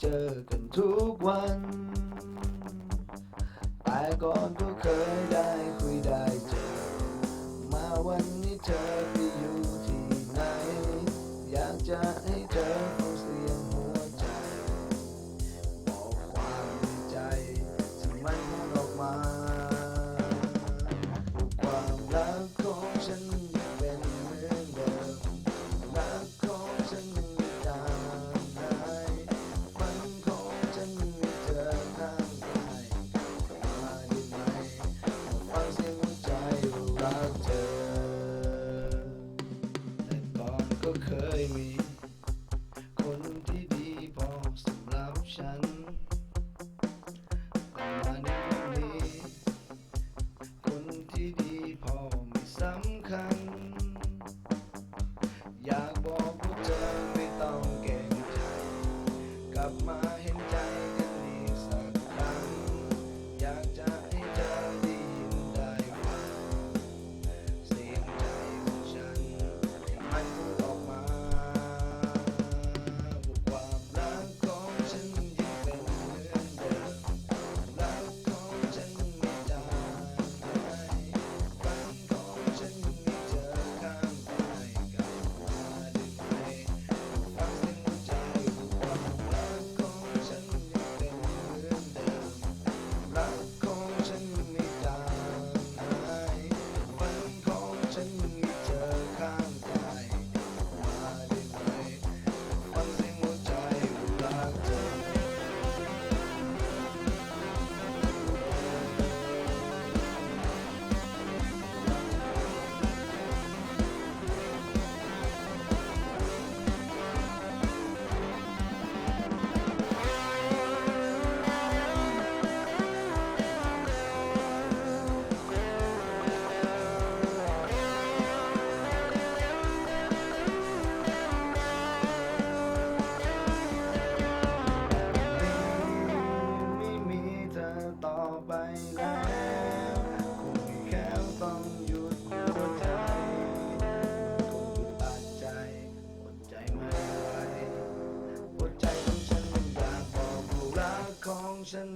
เจอกันทุกวัน แต่ก่อนก็เคยได้คุยได้เจอ มาวันนี้เธอไปอยู่ที่ไหน อยากจะให้เธอฟังเสียงหัวใจ บอกความในใจที่มันพูดออกมาความรักของฉัน me watching. ไปแล้วคงแค่ต้องหยุดหัวใจคงอึดอัดใจอดใจไม่ไหวหัวใจของฉันมันอยากบอกรักของฉัน